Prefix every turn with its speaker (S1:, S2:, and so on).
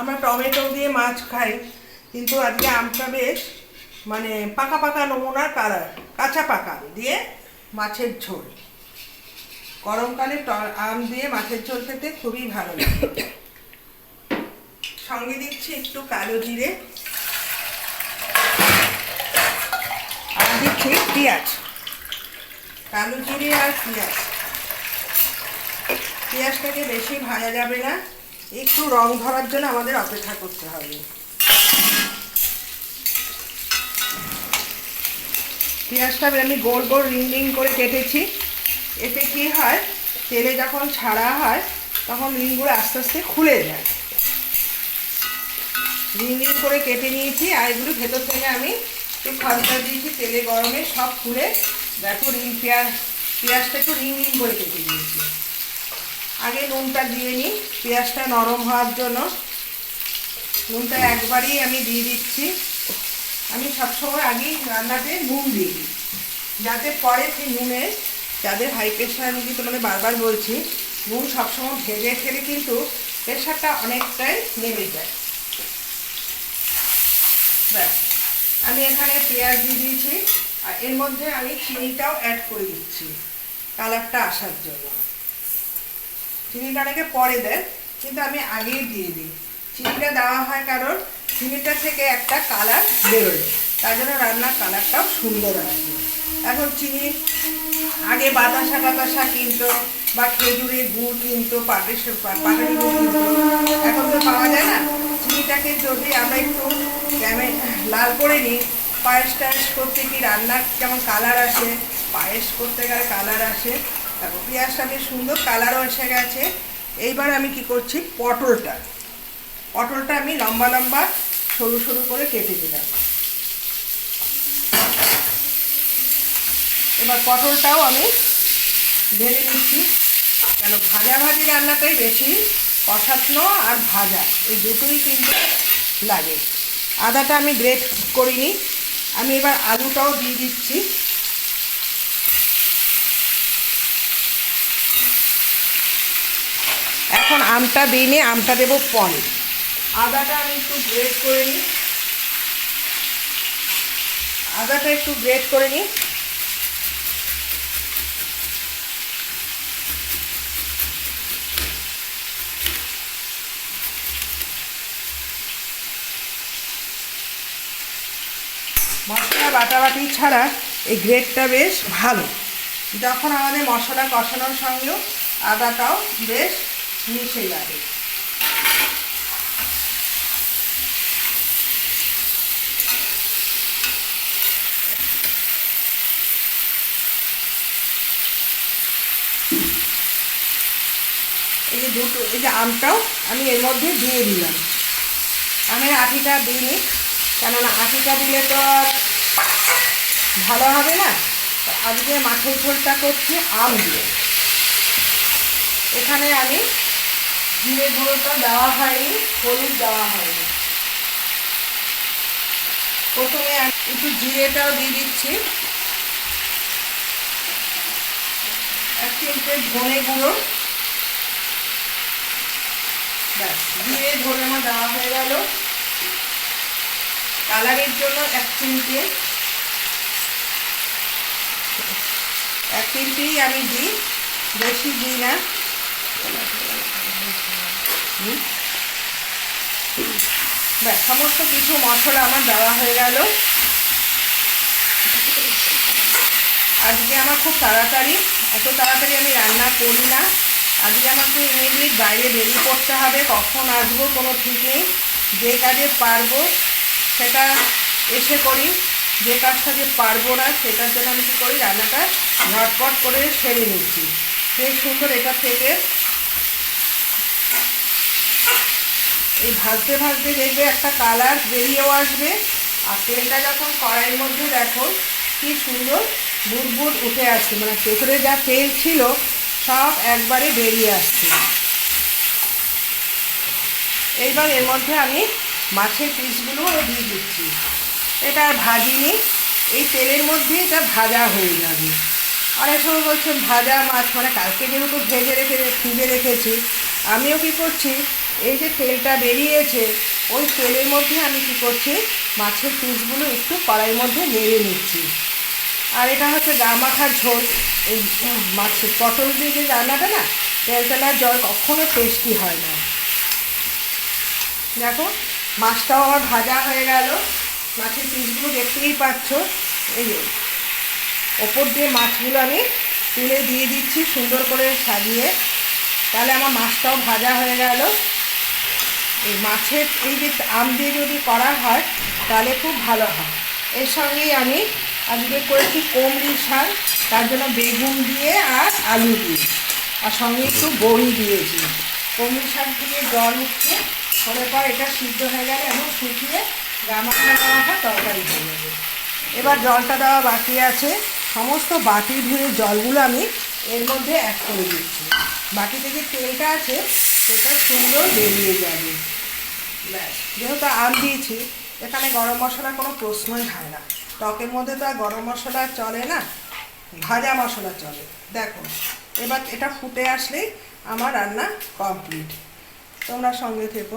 S1: আমরা টমেটো দিয়ে মাছ খাই, কিন্তু আজকে আমটা বেশ মানে পাকা পাকা নমুনার কালার, কাঁচা পাকা, দিয়ে মাছের ঝোল। গরমকালে আম দিয়ে মাছের ঝোল খেতে খুবই ভালো লাগে। সঙ্গে দিচ্ছি একটু কালো জিরে। আর দিচ্ছি পেঁয়াজ। কালো জিরে আর পেঁয়াজ। পেঁয়াজটাকে বেশি ভাজা যাবে না। একটু রং ধরার জন্য আমাদের অপেক্ষা করতে হবে। পেঁয়াজটা আমি গোল গোল রিং রিং করে কেটেছি। এতে কি হয়, তেলে যখন ছাড়া হয়, তখন রিংগুলো আস্তে আস্তে খুলে যায়। রিং রিং করে কেটে নিয়েছি আর এগুলো ভেতর থেকে আমি একটু খলতা দিয়েছি, তেলে গরমে সব খুলে। দেখো রিং পেঁয়াজ, পেঁয়াজটা একটু রিং রিং করে কেটে দিয়েছি আগে নুনটা দিয়ে নিই, পেঁয়াজটা নরম হওয়ার জন্য। নুনটা একবারই আমি দিয়ে দিচ্ছি। আমি সবসময় আগেই রান্নাতে নুন দিয়ে দিই। যাতে পরে সেই নুনে, যাদের হাই প্রেশার রুগী তোমাদের বারবার বলছি, নুন সবসময় ভেজে খেলে কিন্তু প্রেশারটা অনেকটাই নেমে যায়। ব্যাস, আমি এখানে পেঁয়াজ দিয়ে দিয়েছি। আর এর মধ্যে আমি চিনিটাও অ্যাড করে দিচ্ছি। কালারটা আসার জন্য। চিনিটা অনেকে পরে দেয় কিন্তু আমি আগেই দিয়ে দিই। চিনিটা দেওয়া হয় কারণ চিনিটা থেকে একটা কালার বেরোয়, তার জন্য রান্নার কালারটাও সুন্দর আসবে। এখন চিনি, আগে বাতাসা টাতাসা কিনতো বা খেজুরের গুড় কিনতো, পাটের পাটালি গুড় কিনতো, এখন তো পাওয়া যায় না। চিনিটাকে যদি আমরা একটু ক্যামে লাল করে নিই, পায়েস টায়েস করতে কি রান্নার যেমন কালার আসে? পায়েস করতে গেলে কালার আসে। তারপর পেঁয়াজটা বেশ সুন্দর কালারও এসে গেছে। এইবার আমি কি করছি? পটলটা। পটলটা আমি লম্বা লম্বা সরু সরু করে কেটে দিলাম। এবার পটলটাও আমি ভেজে নিচ্ছি। কেন, ভাজা ভাজি রান্নাটাই বেশি কষানো আর ভাজা, এই দুটোই কিন্তু লাগে। আদাটা আমি গ্রেট করিনি। আমি এবার আলুটাও দিয়ে দিচ্ছি। এখন আমটা দিইনি আমটা দেবো পরে। আদাটা আমি একটু গ্রেট করে নিই। আদাটা একটু গ্রেট করে নিই। মশলা বাটাবাটি ছাড়া এই গ্রেডটা বেশ ভালো। যখন আমাদের মশলা কষানোর সঙ্গেও আদাটাও বেশ মিশে যাবে। এই যে দুটো, এই যে আমটাও আমি এর মধ্যে দিয়ে দিলাম। আমের আটিটা দিইনি কেননা আটিটা দিলে তো ভালো হবে না। আজকে মাছের ঝোলটা করছি আম দিয়ে। এখানে আমি জিরে গুঁড়োটা দেওয়া হয়নি, হলুদ দেওয়া হয়নি। প্রথমে একটু জিরেটাও দিয়ে দিচ্ছি। এক চিমটে ধনে গুঁড়ো। ব্যাস, জিরে ধনে আমার দেওয়া হয়ে গেল। কালারের জন্য এক চিমটে। এক চিমটেই আমি দিই, বেশি দিই না। ব্যাস, সমস্ত কিছু মশলা আমার দেওয়া হয়ে গেল। আজকে আমার খুব তাড়াতাড়ি, এত তাড়াতাড়ি আমি রান্না করি না। আজকে আমাকে ইমিডিয়েট বাইরে বেরিয়ে পড়তে হবে, কখন আসব কোনো ঠিক নেই। যে কাজে পারব, সেটা এসে করি। যে কাজটা যে পারব না, সেটার জন্য আমি কী করি? রান্নাটা ঝটপট করে সেরে নিচ্ছি। বেশ সুন্দর এটা থেকে এই ভাজতে ভাজতে দেখবে একটা কালার বেরিয়েও আসবে। আর তেলটা যখন কড়াইয়ের মধ্যে দেখো, কি সুন্দর বুট উঠে আসছে। মানে ভেতরে যা তেল ছিল, সব একবারে বেরিয়ে আসছে। এইবার এর মধ্যে আমি মাছের পিসগুলো দিয়ে দিচ্ছি। এটা ভাজিনি। এই তেলের মধ্যে এটা ভাজা হয়ে যাবে। অনেক সময় বলছেন, ভাজা মাছ মানে কালকে যেহেতু ভেজে রেখে ফ্রিজে রেখেছি, আমিও কি করছি এই যে তেলটা বেরিয়েছে, ওই তেলের মধ্যে আমি কি করছি, মাছের পিসগুলো একটু কড়াইয়ের মধ্যে নেড়ে নিচ্ছি। আর এটা হচ্ছে গা মাখার ঝোল। এই মাছের পটল দিয়ে যে রান্নাটা না তেল তেলার জল কখনো টেস্টি হয় না। দেখো, মাছটাও আমার ভাজা হয়ে গেল। মাছের পিসগুলো দেখতেই পাচ্ছ। এই ওপর দিয়ে মাছগুলো আমি তুলে দিয়ে দিচ্ছি সুন্দর করে সাজিয়ে। তাহলে আমার মাছটাও ভাজা হয়ে গেল। এই মাছের এই যে আম দিয়ে যদি করা হয়, তাহলে খুব ভালো হয়। এর সঙ্গেই আমি আজকে করেছি কুমড়ি শাক, তার জন্য বেগুন দিয়ে আর আলু দিয়ে। আর সঙ্গে একটু বড়ি দিয়েছি। কুমড়ি শাক থেকে জল উঠছে ফলে পর এটা সিদ্ধ হয়ে গেলে এবং শুকিয়ে গামাখা গামাখা তরকারি হয়ে যাবে এবার জলটা দেওয়া বাকি আছে। সমস্ত বাটি ধুয়ে জলগুলো আমি এর মধ্যে অ্যাড করে দিচ্ছি। বাটিতে যে তেলটা আছে সেটা সুন্দর বেরিয়ে যাবে। ব্যাস, যেহেতু আম দিয়েছি, এখানে গরম মশলার কোনো প্রশ্নই হয় না। টকের মধ্যে তো আর গরম মশলা চলে না, ভাজা মশলা চলে। দেখো, এবার এটা ফুটে আসলেই আমার রান্না কমপ্লিট তোমরা সঙ্গে থেকো।